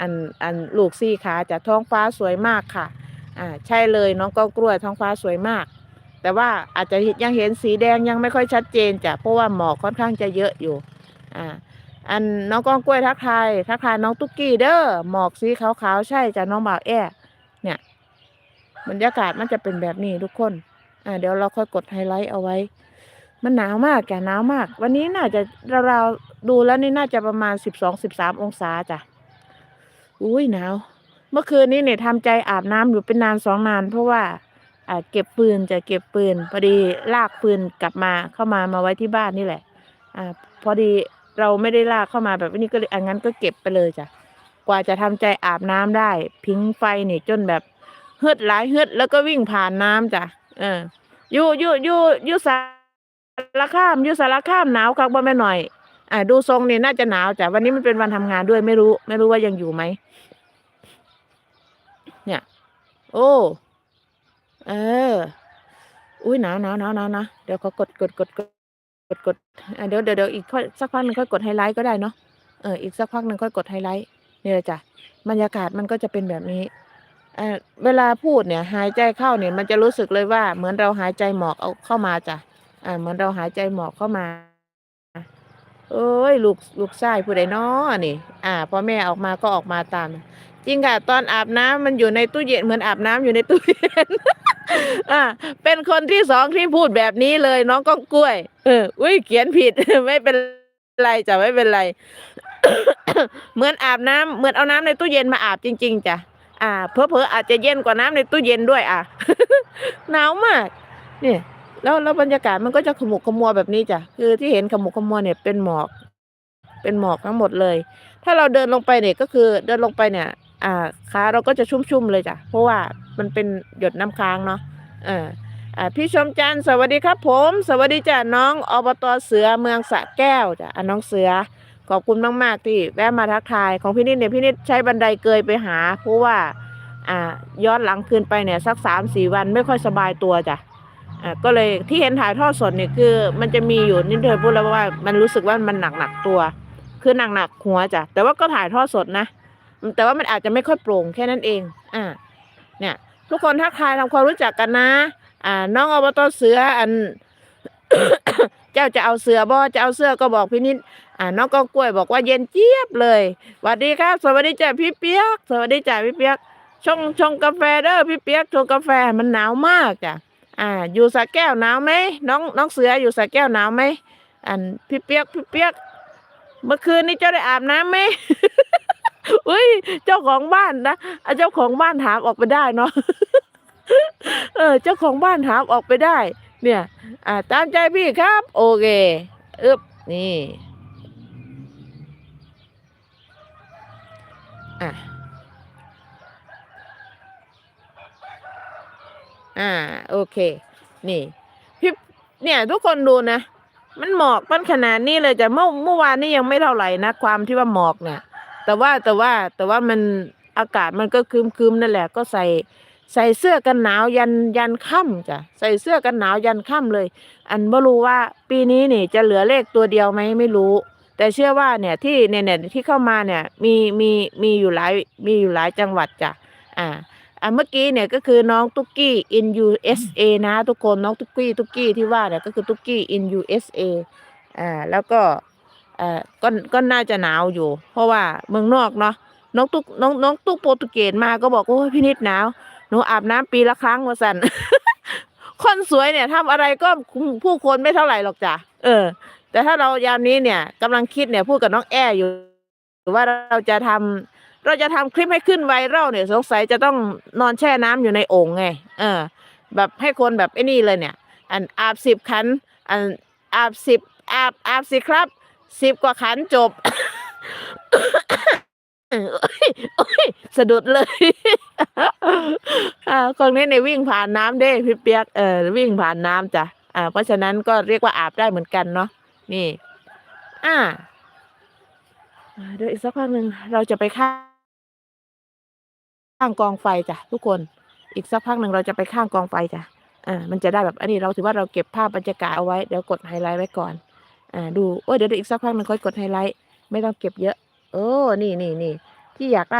อันอันลูกซี่ขาจะท้องฟ้าสวยมากค่ะอ่าใช่เลยน้องก้องกล้วยท้องฟ้าสวยมาก แต่ว่าอาจจะยังเห็นสีแดงยังไม่ค่อยชัดเจนจ้ะเพราะว่าหมอกค่อนข้างจะเยอะอยู่อ่าอันน้องก้องกล้วยทักทายทักทายน้องตุ๊กกี้เด้อหมอกสีขาวๆใช่จ้ะน้องบ่าวแอ้เนี่ยบรรยากาศมันจะเป็นแบบนี้ทุกคนอ่าเดี๋ยวเราค่อยกดไฮไลท์เอาไว้ มันหนาวมากจ้ะหนาวมาก วันนี้น่าจะเราดูแล้วนี่น่าจะประมาณสิบสองสิบสามองศาจ้ะ อุ้ยหนาว เมื่อคืนนี้เนี่ยทำใจอาบน้ำอยู่เป็นนานสองนาน เพราะว่าอ่าเก็บปืนจะเก็บปืน พอดีลากปืนกลับมาเข้ามามาไว้ที่บ้านนี่แหละ อ่า พอดีเราไม่ได้ลากเข้ามาแบบนี้ก็เลยอันงั้นก็เก็บไปเลยจ้ะกว่าจะทำใจอาบน้ำได้ พิงไฟเนี่ยจนแบบเฮืดหลายเฮืดแล้วก็วิ่งผ่านน้ำจ้ะเอออยู่อยู่อยู่อยู่สารคามอยู่สารคามหนาวครับบ่แม่หน่อย อ่าดูทรงเนี่ยน่าจะหนาวจ้ะวันนี้มันเป็นวันทำงานด้วยไม่รู้ ไม่รู้ว่ายังอยู่ไหมเนี่ย โอ้เอออุ้ยหนาวหนาวหนาวหนาวนะเดี๋ยวเขากดกดกดกดกดกดอะเดี๋ยวเดี๋ยวเดี๋ยวอีกสักพักหนึ่งค่อยกดไฮไลท์ก็ได้เนาะเอออีกสักพักหนึ่งค่อยกดไฮไลท์นี่แหละจ้ะบรรยากาศมันก็จะเป็นแบบนี้เออเวลาพูดเนี่ยหายใจเข้าเนี่ยมันจะรู้สึกเลยว่าเหมือนเราหายใจหมอกเอาเข้ามาจ้ะอ่าเหมือนเราหายใจหมอกเข้ามา เอ้ยลูกลูกชายผู้ใดน้อนี่ อ่าพอแม่ออกมาก็ออกมาตาม จริงค่ะ ตอนอาบน้ำมันอยู่ในตู้เย็นเหมือนอาบน้ำอยู่ในตู้เย็นอ่าเป็นคนที่สองที่พูดแบบนี้เลยน้องก้องกล้วย เอออุ้ยเขียนผิดไม่เป็นไรจ้ะไม่เป็นไรเหมือนอาบน้ำเหมือนเอาน้ำในตู้เย็นมาอาบจริง ๆจ้ะอ่าเพอเพออาจจะเย็นกว่าน้ำในตู้เย็นด้วย อะหนาวมากเนี่ย แล้วแล้วบรรยากาศมันก็จะขมุกขมัวแบบนี้จ้ะคือที่เห็นขมุกขมัวเนี่ยเป็นหมอก เป็นหมอกทั้งหมดเลย ถ้าเราเดินลงไปเนี่ยก็คือเดินลงไปเนี่ย อ่าขาเราก็จะชุ่มๆเลยจ้ะเพราะว่ามันเป็นหยดน้ำค้างเนาะเอออ่าพี่ชมจันสวัสดีครับ ผม สวัสดีจ้ะน้องอบตเสือเมืองสะแก้วจ้ะอะน้องเสือขอบคุณมากๆที่แวะมาทักทายของพี่นิดเนี่ยพี่นิดใช้บันไดเกยไปหา เพราะว่า อ่าย้อนหลังคืนไปเนี่ยสักสามสี่วันไม่ค่อยสบายตัวจ้ะ ก็เลยที่เห็นถ่ายทอดสดเนี่ยคือ มันจะมีอยู่นิดเดียวพูดแล้วว่ามันรู้สึกว่ามันหนักหนักตัว คือหนักหนักหัวจ้ะแต่ว่าก็ถ่ายทอดสดนะแต่ว่ามันอาจจะไม่ค่อยโปร่งแค่นั้นเอง อ่า เนี่ย ทุกคนทักทายทำความรู้จักกันนะ อ่า น้องอบตเสืออัน เจ้าจะเอาเสือบ่จะเอาเสื้อก็บอกพี่นิดอ่าน้องก็กล้วยบอกว่าเย็นเจี๊ยบเลยสวัสดีครับ สวัสดีจ้ะพี่เปียก สวัสดีจ้ะพี่เปียกชงชงกาแฟเด้อพี่เปียกชงกาแฟมันหนาวมากจ้ะ อ่า อยู่สระแก้วหนาวไหมน้องน้องเสืออยู่สระแก้วหนาวไหมอันพี่เปียกพี่เปียก เมื่อคืนนี้เจ้าได้อาบน้ำไหมอุ้ยเจ้าของบ้านนะอะเจ้าของบ้านถามออกไปได้เนาะเออ เจ้าของบ้านถามออกไปได้ เนี่ย อ่า ตามใจพี่ครับ โอเคอึบนี่ อะ อ่าโอเค นี่พี่เนี่ย ทุกคนดูนะ มันหมอกมันขนาดนี้เลยแต่เมื่อเมื่อวานนี้ยังไม่เท่าไหร่นะความที่ว่าหมอกเนี่ย แต่ว่าแต่ว่าแต่ว่ามันอากาศมันก็ครึมๆนั่นแหละ ก็ใส่ใส่เสื้อกันหนาวยันยันค่ำจ้ะใส่เสื้อกันหนาวยันค่ำเลย อันไม่รู้ว่าปีนี้นี่จะเหลือเลขตัวเดียวไหมไม่รู้ แต่เชื่อว่าเนี่ยที่เนี่ยเนี่ยที่เข้ามาเนี่ยมีมีมีอยู่หลายมีอยู่หลายจังหวัดจ้ะอ่า อะเมื่อกี้เนี่ยก็คือน้องตุ๊กกี้ in USA นะทุกคนน้องตุ๊กกี้ตุ๊กกี้ที่ว่าเนี่ยก็คือตุ๊กกี้ in USA อ่าแล้วก็อ่าก็ก็น่าจะหนาวอยู่ เพราะว่าเมืองนอกเนาะน้องตุ๊กน้องน้องตุ๊กโปรตุเกสมาก็บอกโอ้ยพี่นิดหนาวหนูอาบน้ำปีละครั้งว่าสันคนสวยเนี่ยทำอะไรก็ผู้คนไม่เท่าไหร่หรอกจ้ะเออ แต่ถ้าเรายามนี้เนี่ยกำลังคิดเนี่ยพูดกับน้องแอร์อยู่ว่าเราจะทำ เราจะทำคลิปให้ขึ้นไวรัลเนี่ยสงสัยจะต้องนอนแช่น้ำอยู่ในโอ่งไง เออ แบบให้คนแบบไอ้นี่เลยเนี่ย อันอาบสิบขัน อันอาบสิบอาบอาบสิครับสิบกว่าขันจบสะดุดเลยอ่าคนนี้ในยวิ่งผ่านน้ำเด้พี่เปียกเออวิ่งผ่านน้ำจ้ะอ่า เพราะฉะนั้นก็เรียกว่าอาบได้เหมือนกันเนาะนี่ อ่าเดี๋ยวอีกสักพักหนึ่งเราจะไปข้า ข้างกองไฟจ้ะทุกคน อีกสักพักหนึ่งเราจะไปข้างกองไฟจ้ะอ่ามันจะได้แบบอันนี้เราถือว่าเราเก็บภาพบรรยากาศเอาไว้เดี๋ยวกดไฮไลท์ไว้ก่อนอ่าดูโอ้ยเดี๋ยวอีกสักพักหนึ่งค่อยกดไฮไลท์ไม่ต้องเก็บเยอะ โอ้นี่นี่นี่ที่อยากได้